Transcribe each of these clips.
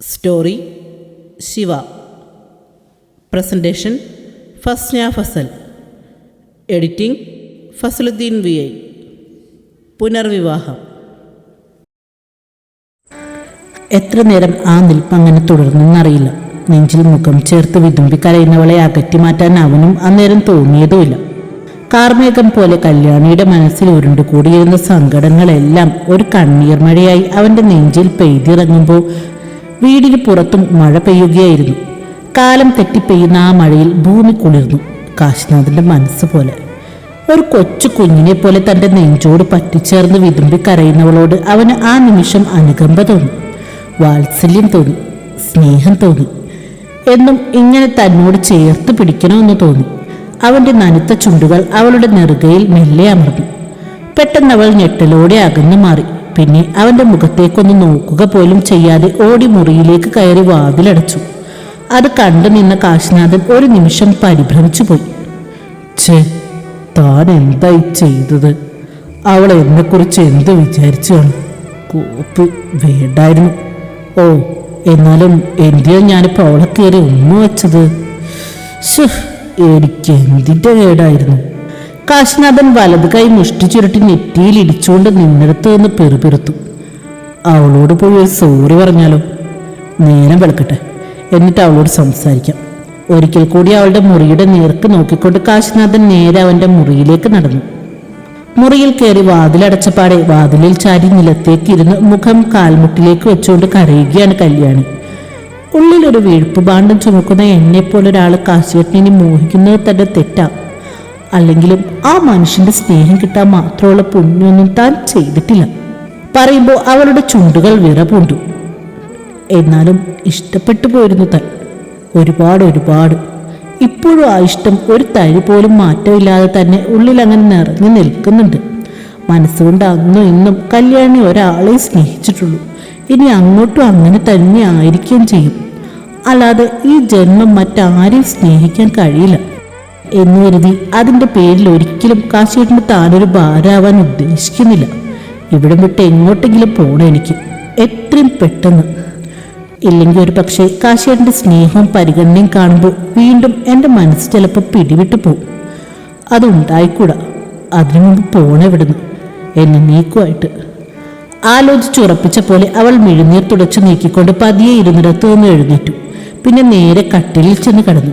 Story Shiva presentation Fasna Fasal editing Fasaluddeen V I പുനർവിവാഹം എത്ര നേരം ആ നിൽപ്പ് അങ്ങനെ തുടർന്നെന്നറിയില്ല. നെഞ്ചിൽ മുഖം ചേർത്ത് വിതുമ്പി കരയുന്നവളെ അകറ്റി മാറ്റാൻ അവനും അന്നേരം തോന്നിയതുമില്ല. കാർമേഘം പോലെ കല്യാണിയുടെ മനസ്സിൽ ഉരുണ്ടു കൂടിയിരുന്ന സങ്കടങ്ങളെല്ലാം ഒരു കണ്ണീർ മഴയായി അവന്റെ നെഞ്ചിൽ പെയ്തിറങ്ങുമ്പോൾ വീടിന് പുറത്തും മഴ പെയ്യുകയായിരുന്നു. കാലം തെറ്റി പെയ്യുന്ന ആ മഴയിൽ ഭൂമി കുളിർന്നു. കാശിനാഥന്റെ മനസ്സ് പോലെ. ഒരു കൊച്ചു കുഞ്ഞിനെ പോലെ തന്റെ നെഞ്ചോട് പറ്റിച്ചേർന്ന് വിതുമ്പി കരയുന്നവളോട് അവന് ആ നിമിഷം അനുകമ്പ തോന്നി. വാത്സല്യം തോന്നി. സ്നേഹം തോന്നി. എന്നും ഇങ്ങനെ തന്നോട് ചേർത്ത് പിടിക്കണമെന്ന് തോന്നി. അവന്റെ നനുത്ത ചുണ്ടുകൾ അവളുടെ നെറുകയിൽ മെല്ലെ അമർന്നു. പെട്ടെന്ന് അവൾ ഞെട്ടലോടെ അകന്നു മാറി. പിന്നെ അവന്റെ മുഖത്തേക്കൊന്ന് നോക്കുക പോലും ചെയ്യാതെ ഓടി മുറിയിലേക്ക് കയറി വാതിലടച്ചു. അത് കണ്ടു നിന്ന കാശിനാഥൻ ഒരു നിമിഷം പരിഭ്രമിച്ചു പോയി താൻ എന്തായി ചെയ്തത്? അവൾ എന്നെക്കുറിച്ച് എന്ത് വിചാരിച്ചാണ്? കോപ്പ് വേണ്ടായിരുന്നു. ഓ എന്നാലും എന്തിനാ ഞാനിപ്പോൾ അവളെ കയറി ഒന്നു വെച്ചത്? ശ്ശ്, എനിക്ക് എന്തിന്റെ കേടായിരുന്നു? കാശിനാഥൻ വലത് കൈ മുഷ്ടി ചുരുട്ടി നെറ്റിയിൽ ഇടിച്ചുകൊണ്ട് നിന്നെടുത്തു നിന്ന് പെറുപിറുത്തു. അവളോട് പോയി ഒരു സോറി പറഞ്ഞാലോ? നേരം വെളുക്കട്ടെ. എന്നിട്ട് അവളോട് സംസാരിക്കാം. ഒരിക്കൽ കൂടി അവളുടെ മുറിയുടെ നേർക്ക് നോക്കിക്കൊണ്ട് കാശിനാഥൻ നേരെ അവന്റെ മുറിയിലേക്ക് നടന്നു. മുറിയിൽ കയറി വാതിലടച്ചപ്പാടെ വാതിലിൽ ചാരി നിലത്തേക്ക് ഇരുന്ന് മുഖം കാൽമുട്ടിലേക്ക് വെച്ചുകൊണ്ട് കരയുകയാണ് കല്യാണി. ഉള്ളിൽ ഒരു വീഴ്പ്പ് ഭാണ്ഡം ചുമക്കുന്ന എന്നെ പോലെ ഒരാൾ കാശിയേട്ടനെ മോഹിക്കുന്നത് തന്നെ തെറ്റാ. അല്ലെങ്കിലും ആ മനുഷ്യന്റെ സ്നേഹം കിട്ടാൻ മാത്രമുള്ള പുണ്യൊന്നും താൻ ചെയ്തിട്ടില്ല. പറയുമ്പോൾ അവളുടെ ചുണ്ടുകൾ വിറപൂണ്ടു എന്നാലും ഇഷ്ടപ്പെട്ടു പോയിരുന്നു താൻ. ഒരുപാട് ഒരുപാട്. ഇപ്പോഴും ആ ഇഷ്ടം ഒരു തരി പോലും മാറ്റമില്ലാതെ തന്നെ ഉള്ളിൽ അങ്ങനെ നിറഞ്ഞു നിൽക്കുന്നുണ്ട്. മനസ്സുകൊണ്ട് അന്നും ഇന്നും കല്യാണി ഒരാളെ സ്നേഹിച്ചിട്ടുള്ളൂ. ഇനി അങ്ങോട്ടും അങ്ങനെ തന്നെ ആയിരിക്കുകയും ചെയ്യും. അല്ലാതെ ഈ ജന്മം മറ്റാരെയും സ്നേഹിക്കാൻ കഴിയില്ല. എന്ന് കരുതി അതിന്റെ പേരിൽ ഒരിക്കലും കാശിയേട്ടന് താനൊരു ഭാരമാവാൻ ഉദ്ദേശിക്കുന്നില്ല. ഇവിടെ വിട്ട് എങ്ങോട്ടെങ്കിലും പോകണം എനിക്ക്. എത്രയും പെട്ടെന്ന്. ഇല്ലെങ്കിൽ ഒരു പക്ഷേ കാശിയേട്ടന്റെ സ്നേഹവും പരിഗണനയും കാണുമ്പോൾ വീണ്ടും എന്റെ മനസ്സ് ചിലപ്പോൾ പിടിവിട്ടു പോകും. അതുണ്ടായിക്കൂടാ അതിനു മുമ്പ് പോണെവിടുന്ന് എന്നെ നീക്കുമായിട്ട്. ആലോചിച്ചുറപ്പിച്ച പോലെ അവൾ മിഴുനീർ തുടച്ചു നീക്കിക്കൊണ്ട് പതിയെ ഇരുന്നിടത്തു നിന്ന് എഴുന്നേറ്റു. പിന്നെ നേരെ കട്ടിലിൽ ചെന്ന് കിടന്നു.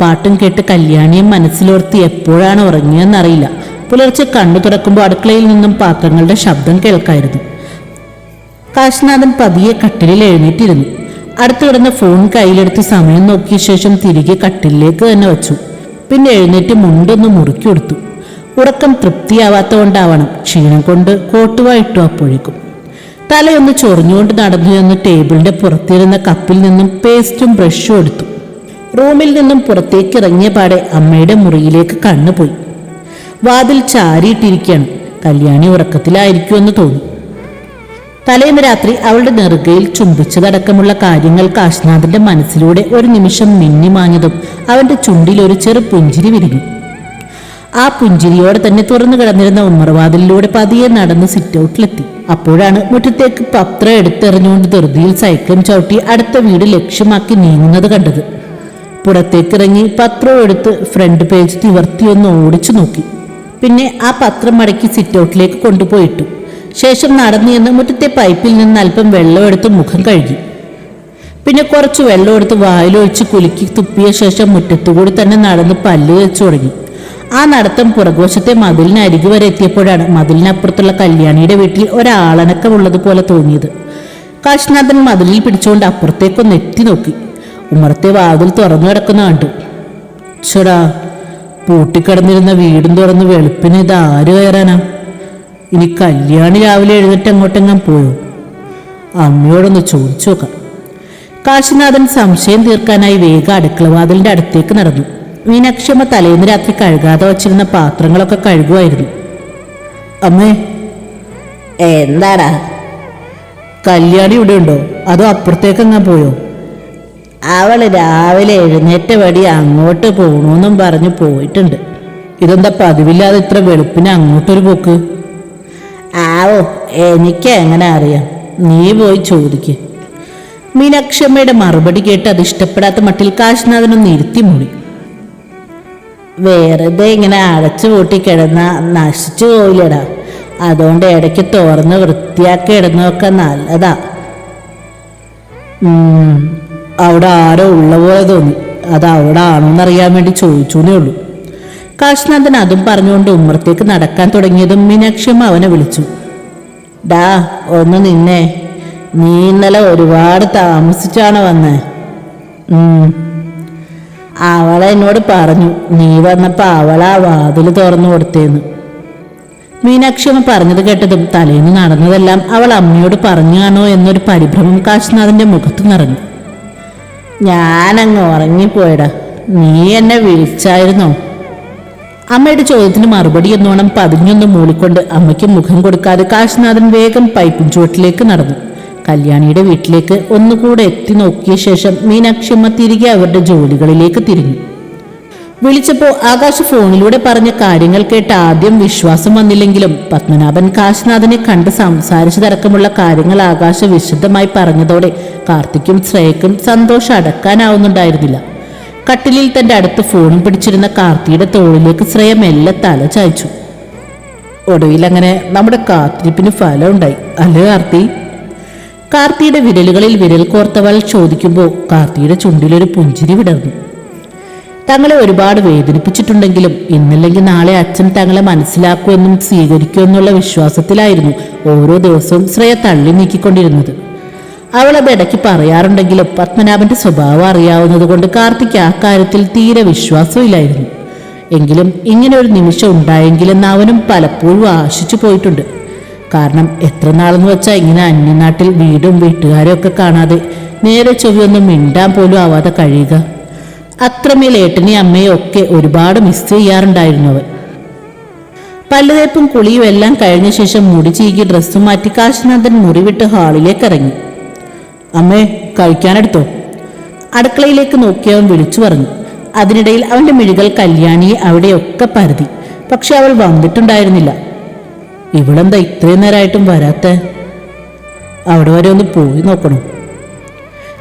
പാട്ടും കേട്ട് കല്യാണിയെ മനസ്സിലോർത്ത് എപ്പോഴാണ് ഉറങ്ങിയെന്നറിയില്ല. പുലർച്ചെ കണ്ണു തുറക്കുമ്പോൾ അടുക്കളയിൽ നിന്നും പാത്രങ്ങളുടെ ശബ്ദം കേൾക്കായിരുന്നു. കാശിനാഥൻ പതിയെ കട്ടിലിൽ എഴുന്നേറ്റിരുന്നു. അടുത്ത് കിടന്ന ഫോൺ കയ്യിലെടുത്ത് സമയം നോക്കിയ ശേഷം തിരികെ കട്ടിലിലേക്ക് തന്നെ വച്ചു. പിന്നെ എഴുന്നേറ്റ് മുണ്ടൊന്ന് മുറുക്കി കൊടുത്തു ഉറക്കം തൃപ്തിയാവാത്ത കൊണ്ടാവണം ക്ഷീണം കൊണ്ട് കോട്ടുവായിട്ടു അപ്പോഴേക്കും തലയൊന്ന് ചൊറിഞ്ഞുകൊണ്ട് നടന്നു ചെന്ന് ടേബിളിന്റെ പുറത്തിരുന്ന കപ്പിൽ നിന്നും പേസ്റ്റും ബ്രഷും എടുത്തു. റൂമിൽ നിന്നും പുറത്തേക്ക് ഇറങ്ങിയ പാടെ അമ്മയുടെ മുറിയിലേക്ക് കണ്ണുപോയി. വാതിൽ ചാരിയിട്ടിരിക്കുകയാണ് കല്യാണി ഉറക്കത്തിലായിരിക്കുമെന്ന് തോന്നി. തലേന്ന് രാത്രി അവളുടെ നെറുകയിൽ ചുംബിച്ചതടക്കമുള്ള കാര്യങ്ങൾ കാശ്നാഥിന്റെ മനസ്സിലൂടെ ഒരു നിമിഷം മിന്നിമാഞ്ഞതും അവന്റെ ചുണ്ടിൽ ഒരു ചെറു പുഞ്ചിരി വിരിഞ്ഞു. ആ പുഞ്ചിരിയോടെ തന്നെ തുറന്നു കിടന്നിരുന്ന ഉമ്മർവാതിലിലൂടെ പതിയെ നടന്ന് സിറ്റ് ഔട്ടിലെത്തി അപ്പോഴാണ് മുറ്റത്തേക്ക് പത്രം എടുത്തെറിഞ്ഞുകൊണ്ട് ധൃതിയിൽ സൈക്കിളും ചവിട്ടി അടുത്ത വീട് ലക്ഷ്യമാക്കി നീങ്ങുന്നത് കണ്ടത്. പുറത്തേക്കിറങ്ങി പത്രം എടുത്ത് ഫ്രണ്ട് പേജ് തിവർത്തി ഒന്ന് ഓടിച്ചു നോക്കി. പിന്നെ ആ പത്രം മടക്കി സിറ്റ് ഔട്ടിലേക്ക് കൊണ്ടുപോയിട്ടു. ശേഷം നടന്നു ചെന്ന് മുറ്റത്തെ പൈപ്പിൽ നിന്ന് അല്പം വെള്ളം എടുത്ത് മുഖം കഴുകി. പിന്നെ കുറച്ച് വെള്ളം എടുത്ത് വായിലൊഴിച്ച് കുലുക്കി തുപ്പിയ ശേഷം മുറ്റത്തുകൂടി തന്നെ നടന്ന് പല്ല് വെച്ചു തുടങ്ങി. ആ നടത്തം പുറകോശത്തെ മതിലിന് അരികു വരെ എത്തിയപ്പോഴാണ് മതിലിനപ്പുറത്തുള്ള കല്യാണിയുടെ വീട്ടിൽ ഒരാളനക്കമുള്ളതുപോലെ തോന്നിയത്. കാശ്നാഥൻ മതിലിൽ പിടിച്ചുകൊണ്ട് അപ്പുറത്തേക്കൊന്ന് എത്തി നോക്കി. ഉമ്മറത്തെ വാതിൽ തുറന്നു കിടക്കുന്ന കണ്ടു. ചുടാ പൂട്ടിക്കിടന്നിരുന്ന വീടും തുറന്ന് വെളുപ്പിന് ഇത് ആര് കയറാനാ? ഇനി കല്യാണി രാവിലെ എഴുന്നേറ്റ് അങ്ങോട്ടെങ്ങാൻ പോയോ? അമ്മയോടൊന്ന് ചോദിച്ചു നോക്കാം. കാശിനാഥൻ സംശയം തീർക്കാനായി വേഗം അടുക്കളവാതിലിന്റെ അടുത്തേക്ക് നടന്നു. മീനാക്ഷമ്മ തലേന്ന് രാത്രി കഴുകാതെ വച്ചിരുന്ന പാത്രങ്ങളൊക്കെ കഴുകുമായിരുന്നു അമ്മേ എന്താടാ? കല്യാണി ഇവിടെ ഉണ്ടോ അതോ അപ്പുറത്തേക്ക് അങ്ങനെ പോയോ? അവൾ രാവിലെ എഴുന്നേറ്റ വടി അങ്ങോട്ട് പോണോന്നും പറഞ്ഞു പോയിട്ടുണ്ട്. ഇതെന്താ പതിവില്ലാതെ ഇത്ര വെളുപ്പിന് അങ്ങോട്ടൊരു പോക്ക്? ആവോ എനിക്ക് എങ്ങനെ അറിയാം. നീ പോയി ചോദിക്ക്. മീനാക്ഷമ്മയുടെ മറുപടി കേട്ട് അത് ഇഷ്ടപ്പെടാത്ത മട്ടിൽ കാശിനാഥനൊന്ന് ഇരുത്തി മൂടി. വെറുതെ ഇങ്ങനെ അടച്ചു പൂട്ടി കിടന്ന നശിച്ചു പോയില്ലടാ അതുകൊണ്ട് ഇടയ്ക്ക് തുറന്ന് വൃത്തിയാക്കി ഇടുന്നതൊക്കെ നല്ലതാ. അവിടെ ആരോ ഉള്ള പോലെ തോന്നി. അത് അവിടെ ആണോന്നറിയാൻ വേണ്ടി ചോദിച്ചൂന്നേ ഉള്ളൂ. കാശ്നാഥൻ അതും പറഞ്ഞുകൊണ്ട് ഉമ്മറത്തേക്ക് നടക്കാൻ തുടങ്ങിയതും മീനാക്ഷിയമ്മ അവനെ വിളിച്ചു. ഡാ ഒന്ന് നിന്നെ. നീ ഇന്നലെ ഒരുപാട് താമസിച്ചാണ് വന്നേ? ഉം, അവളെ എന്നോട് പറഞ്ഞു നീ വന്നപ്പോ ആ വാതിൽ തുറന്നു കൊടുത്തേന്ന്. മീനാക്ഷി അമ്മ പറഞ്ഞത് കേട്ടതും തലേന്ന് നടന്നതെല്ലാം അവൾ അമ്മയോട് പറഞ്ഞാണോ എന്നൊരു പരിഭ്രമം കാശ്നാഥിന്റെ മുഖത്ത് നിറഞ്ഞു. ഞാനങ്ങ് ഉറങ്ങിപ്പോയടാ നീ എന്നെ വിളിച്ചായിരുന്നോ? അമ്മയുടെ ചോദ്യത്തിന് മറുപടി എന്നോണം പതിഞ്ഞൊന്ന് മൂളിക്കൊണ്ട് അമ്മയ്ക്ക് മുഖം കൊടുക്കാതെ കാശ്നാഥൻ വേഗം പൈപ്പിൻ ചുവട്ടിലേക്ക് നടന്നു. കല്യാണിയുടെ വീട്ടിലേക്ക് ഒന്നുകൂടെ എത്തി നോക്കിയ ശേഷം മീനാക്ഷിയമ്മ തിരികെ അവരുടെ ജോലികളിലേക്ക് തിരിഞ്ഞു. വിളിച്ചപ്പോൾ ആകാശ് ഫോണിലൂടെ പറഞ്ഞ കാര്യങ്ങൾ കേട്ട് ആദ്യം വിശ്വാസം വന്നില്ലെങ്കിലും പത്മനാഭൻ കാശിനാഥനെ കണ്ട് സംസാരിച്ചതടക്കമുള്ള കാര്യങ്ങൾ ആകാശ് വിശദമായി പറഞ്ഞതോടെ കാർത്തിക്കും ശ്രേയക്കും സന്തോഷം അടക്കാനാവുന്നുണ്ടായിരുന്നില്ല. കട്ടിലിൽ തന്റെ അടുത്ത് ഫോൺ പിടിച്ചിരുന്ന കാർത്തിയുടെ തോളിലേക്ക് ശ്രേയ മെല്ലെ തല ചായച്ചു. ഒടുവിൽ അങ്ങനെ നമ്മുടെ കാത്തിരിപ്പിന് ഫലം ഉണ്ടായി അല്ലേ കാർത്തി? കാർത്തിയുടെ വിരലുകളിൽ വിരൽ കോർത്തവൾ ചോദിക്കുമ്പോൾ കാർത്തിയുടെ ചുണ്ടിലൊരു പുഞ്ചിരി വിടർന്നു. തങ്ങളെ ഒരുപാട് വേദനിപ്പിച്ചിട്ടുണ്ടെങ്കിലും ഇന്നല്ലെങ്കിൽ നാളെ അച്ഛൻ തങ്ങളെ മനസ്സിലാക്കുമെന്നും സ്വീകരിക്കുമെന്നുള്ള വിശ്വാസത്തിലായിരുന്നു ഓരോ ദിവസവും ശ്രേയ തള്ളി നീക്കിക്കൊണ്ടിരുന്നത്. അവൾ അത് ഇടയ്ക്ക് പറയാറുണ്ടെങ്കിലും പത്മനാഭന്റെ സ്വഭാവം അറിയാവുന്നതുകൊണ്ട് കാർത്തിക്ക് ആ കാര്യത്തിൽ തീരെ വിശ്വാസമില്ലായിരുന്നു. എങ്കിലും ഇങ്ങനെ ഒരു നിമിഷം ഉണ്ടായെങ്കിലെന്ന് അവനും പലപ്പോഴും ആശിച്ചു പോയിട്ടുണ്ട്. കാരണം എത്ര നാളെന്ന് വെച്ചാൽ ഇങ്ങനെ അന്യനാട്ടിൽ വീടും വീട്ടുകാരും ഒക്കെ കാണാതെ നേരെ ചൊവ്വയൊന്നും മിണ്ടാൻ പോലും ആവാതെ കഴിയുക. അത്രമേൽ ഏട്ടനെയും അമ്മയും ഒക്കെ ഒരുപാട് മിസ് ചെയ്യാറുണ്ടായിരുന്നു അവൻ. പല്ലുതേപ്പും കുളിയും എല്ലാം കഴിഞ്ഞ ശേഷം മുടി ചീകി ഡ്രസ്സും മാറ്റി കാശിനാഥൻ മുറിവിട്ട് ഹാളിലേക്ക് ഇറങ്ങി. അമ്മേ കഴിക്കാനെടുത്തോ? അടുക്കളയിലേക്ക് നോക്കി അവൻ വിളിച്ചു പറഞ്ഞു. അതിനിടയിൽ അവന്റെ മിഴികൾ കല്യാണിയെ അവിടെയൊക്കെ പരതി. പക്ഷെ അവൾ വന്നിട്ടുണ്ടായിരുന്നില്ല. ഇവളെന്താ ഇത്രയും നേരമായിട്ടും വരാത്ത? അവിടെ വരെ ഒന്ന് പോയി നോക്കണം.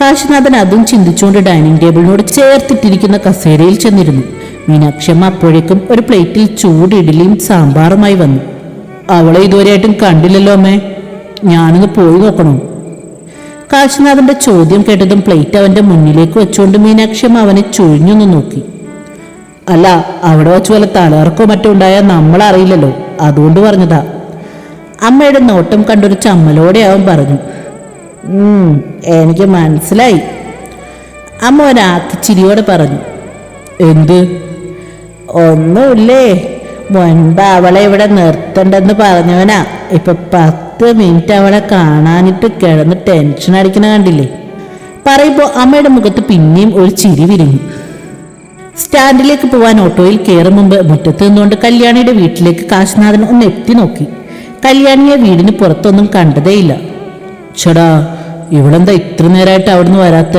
കാശിനാഥൻ അതും ചിന്തിച്ചുകൊണ്ട് ഡൈനിങ് ടേബിളിനോട് ചേർത്തിട്ടിരിക്കുന്ന കസേരയിൽ ചെന്നിരുന്നു. മീനാക്ഷമ്മ അപ്പോഴേക്കും ഒരു പ്ലേറ്റിൽ ചൂട് ഇഡലിയും സാമ്പാറുമായി വന്നു. അവളെ ഇതുവരെയായിട്ടും കണ്ടില്ലല്ലോ അമ്മേ. ഞാനൊന്ന് പോയി നോക്കണോ. കാശിനാഥന്റെ ചോദ്യം കേട്ടതും പ്ലേറ്റ് അവന്റെ മുന്നിലേക്ക് വെച്ചുകൊണ്ട് മീനാക്ഷമ്മ അവനെ ചൊഴിഞ്ഞൊന്ന് നോക്കി. അല്ല അവിടെ വെച്ച് വല്ല തലയിറക്കോ മറ്റോ ഉണ്ടായാൽ നമ്മൾ അറിയില്ലല്ലോ അതുകൊണ്ട് പറഞ്ഞതാ. അമ്മയുടെ നോട്ടം കണ്ടൊരു ചമ്മലോടെ അവൻ പറഞ്ഞു എനിക്ക് മനസ്സിലായി. അമ്മ ഒരാത്തിച്ചിരിയോടെ പറഞ്ഞു. എന്ത്? ഒന്നുമില്ലേ? മുൻപ് അവളെ ഇവിടെ നിർത്തണ്ടെന്ന് പറഞ്ഞവനാ. ഇപ്പൊ പത്ത് മിനിറ്റ് അവളെ കാണാനിട്ട് കിടന്ന് ടെൻഷൻ അടിക്കണ കണ്ടില്ലേ? പറയുമ്പോൾ അമ്മയുടെ മുഖത്ത് പിന്നെയും ഒരു ചിരി വിരിഞ്ഞു. സ്റ്റാൻഡിലേക്ക് പോവാൻ ഓട്ടോയിൽ കയറും മുമ്പ് മുറ്റത്ത് നിന്നുകൊണ്ട് കല്യാണിയുടെ വീട്ടിലേക്ക് കാശിനാഥൻ ഒന്ന് എത്തി നോക്കി. കല്യാണിയെ വീടിന് പുറത്തൊന്നും കണ്ടതേയില്ല. ചേടാ ഇവളെന്താ ഇത്ര നേരമായിട്ട് അവിടുന്ന് വരാത്ത?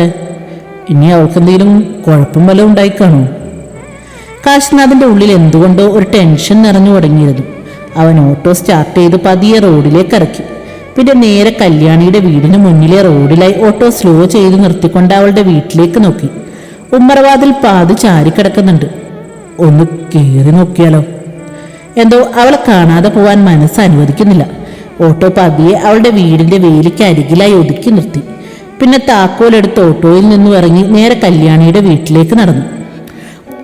ഇനി അവൾക്കെന്തെങ്കിലും കുഴപ്പം വല്ലതും ഉണ്ടായിക്കാണോ? കാശിനാഥിന്റെ ഉള്ളിൽ എന്തുകൊണ്ടോ ഒരു ടെൻഷൻ നിറഞ്ഞു തുടങ്ങിയിരുന്നു. അവൻ ഓട്ടോ സ്റ്റാർട്ട് ചെയ്ത് പതിയെ റോഡിലേക്ക് ഇറക്കി. പിന്നെ നേരെ കല്യാണിയുടെ വീടിന് മുന്നിലെ റോഡിലായി ഓട്ടോ സ്ലോ ചെയ്ത് നിർത്തിക്കൊണ്ട് അവളുടെ വീട്ടിലേക്ക് നോക്കി. ഉമ്മറവാതിൽ പാതി ചാരിക്കിടക്കുന്നുണ്ട്. ഒന്ന് കയറി നോക്കിയാലോ? എന്തോ അവളെ കാണാതെ പോവാൻ മനസ്സ് അനുവദിക്കുന്നില്ല. ഓട്ടോ പതിയെ അവളുടെ വീടിന്റെ വേലിക്ക് അരികിലായി ഒതുക്കി നിർത്തി. പിന്നെ താക്കോലെടുത്ത് ഓട്ടോയിൽ നിന്നും ഇറങ്ങി നേരെ കല്യാണിയുടെ വീട്ടിലേക്ക് നടന്നു.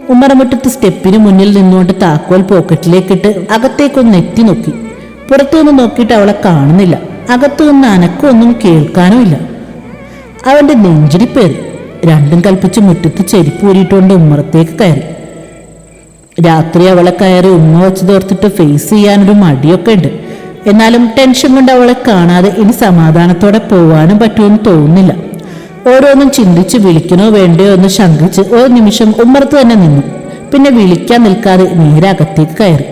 ഉമ്മറമുറ്റത്ത് സ്റ്റെപ്പിന് മുന്നിൽ നിന്നുകൊണ്ട് താക്കോൽ പോക്കറ്റിലേക്കിട്ട് അകത്തേക്കൊന്ന് എത്തി നോക്കി. പുറത്തുനിന്ന് നോക്കിയിട്ട് അവളെ കാണുന്നില്ല. അകത്തുനിന്ന് അനക്കൊന്നും കേൾക്കാനുമില്ല. അവന്റെ നെഞ്ചിരിപ്പേറി രണ്ടും കൽപ്പിച്ച് മുറ്റത്ത് ചെരിപ്പ് ഊരിയിട്ടുകൊണ്ട് ഉമ്മറത്തേക്ക് കയറി. രാത്രി അവളെ കയറി ഉമ്മ വെച്ച് തോർത്തിട്ട് ഫേസ് ചെയ്യാനൊരു മടിയൊക്കെ ഉണ്ട്. എന്നാലും ടെൻഷൻ കൊണ്ട് അവളെ കാണാതെ ഇനി സമാധാനത്തോടെ പോവാനും പറ്റുമെന്ന് തോന്നുന്നില്ല. ഓരോന്നും ചിന്തിച്ച് വിളിക്കണോ വേണ്ടയോ എന്ന് ശങ്കിച്ച് ഒരു നിമിഷം ഉമ്മറത്ത് തന്നെ നിന്നു. പിന്നെ വിളിക്കാൻ നിൽക്കാതെ നേരെ അകത്തേക്ക് കയറി.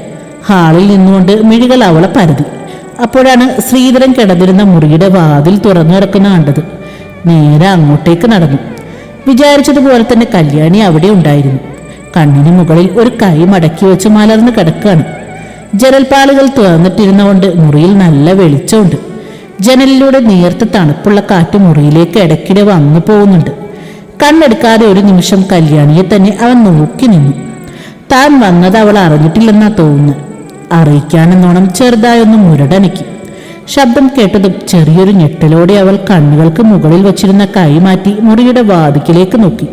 ഹാളിൽ നിന്നുകൊണ്ട് മിഴികൾ അവളെ പരതി. അപ്പോഴാണ് ശ്രീധരൻ കിടന്നിരുന്ന മുറിയുടെ വാതിൽ തുറന്നു കിടക്കുന്ന കണ്ടത്. നേരെ അങ്ങോട്ടേക്ക് നടന്നു. വിചാരിച്ചതുപോലെ തന്നെ കല്യാണി അവിടെ ഉണ്ടായിരുന്നു. കണ്ണിന് മുകളിൽ ഒരു കൈ മടക്കി വെച്ച് മലർന്ന് കിടക്കുകയാണ് ജനൽപ്പാളുകൾ തുറന്നിട്ടിരുന്നുകൊണ്ട് മുറിയിൽ നല്ല വെളിച്ചമുണ്ട്. ജനലിലൂടെ നേർത്ത തണുപ്പുള്ള കാറ്റ് മുറിയിലേക്ക് ഇടയ്ക്കിടെ വന്നു പോകുന്നുണ്ട്. കണ്ണെടുക്കാതെ ഒരു നിമിഷം കല്യാണിയെ തന്നെ അവൻ നോക്കി നിന്നു. താൻ വന്നത് അവൾ അറിഞ്ഞിട്ടില്ലെന്നാ തോന്നുന്നു അറിയിക്കാനെന്നോണം ചെറുതായൊന്ന് മുരടനക്കി. ശബ്ദം കേട്ടതും ചെറിയൊരു ഞെട്ടലോടെ അവൾ കണ്ണുകൾക്ക് മുകളിൽ വച്ചിരുന്ന കൈ മാറ്റി മുറിയുടെ വാതിക്കലേക്ക് നോക്കി.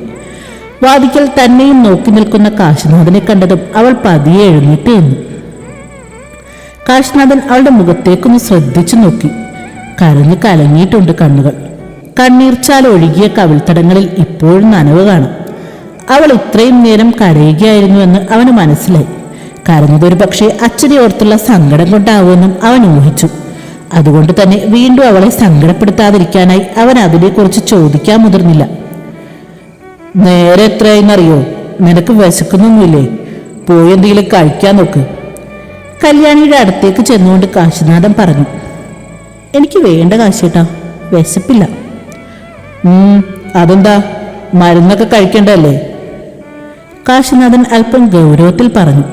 വാതിക്കൽ തന്നെയും നോക്കി നിൽക്കുന്ന കാശിനാഥനെ കണ്ടതും അവൾ പതിയെ എഴുന്നേറ്റ് നിന്നു. കാശിനാഥൻ അവളുടെ മുഖത്തേക്കൊന്ന് ശ്രദ്ധിച്ചു നോക്കി. കരഞ്ഞു കലങ്ങിയിട്ടുണ്ട് കണ്ണുകൾ. കണ്ണീർച്ചാൽ ഒഴുകിയ കവിൾത്തടങ്ങളിൽ ഇപ്പോഴും നനവ് കാണും. അവൾ ഇത്രയും നേരം കരയുകയായിരുന്നുവെന്ന് അവന് മനസ്സിലായി. കരഞ്ഞതൊരു പക്ഷേ അച്ഛനെ ഓർത്തുള്ള സങ്കടം കൊണ്ടാവുമെന്നും അവൻ ഊഹിച്ചു. അതുകൊണ്ട് തന്നെ വീണ്ടും അവളെ സങ്കടപ്പെടുത്താതിരിക്കാനായി അവൻ അതിനെക്കുറിച്ച് ചോദിക്കാൻ മുതിർന്നില്ല. നേരെ എത്രയെന്നറിയോ നിനക്ക് വിശക്കുന്നൊന്നുമില്ലേ? പോയി എന്തെങ്കിലും കഴിക്കാൻ നോക്ക്. കല്യാണിയുടെ അടുത്തേക്ക് ചെന്നുകൊണ്ട് കാശിനാഥൻ പറഞ്ഞു എനിക്ക് വേണ്ട കാശേട്ടാ വിശപ്പില്ല. അതെന്താ? മരുന്നൊക്കെ കഴിക്കണ്ടല്ലേ കാശിനാഥൻ അല്പം ഗൗരവത്തിൽ പറഞ്ഞു.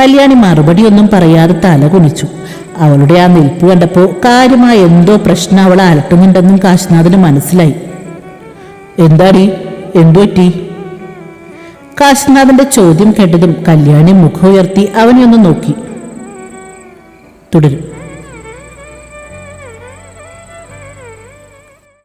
കല്യാണി മറുപടിയൊന്നും പറയാതെ തല കുനിച്ചു. അവളുടെ ആ നിൽപ്പ് കണ്ടപ്പോൾ കാര്യമായ എന്തോ പ്രശ്നം അവളെ അലട്ടുന്നുണ്ടെന്നും കാശിനാഥന് മനസ്സിലായി. എന്താടി? എന്തു പറ്റി ചോദ്യം കേട്ടതും കല്യാണി മുഖം ഉയർത്തി അവനെ ഒന്ന് നോക്കി. തുടരും.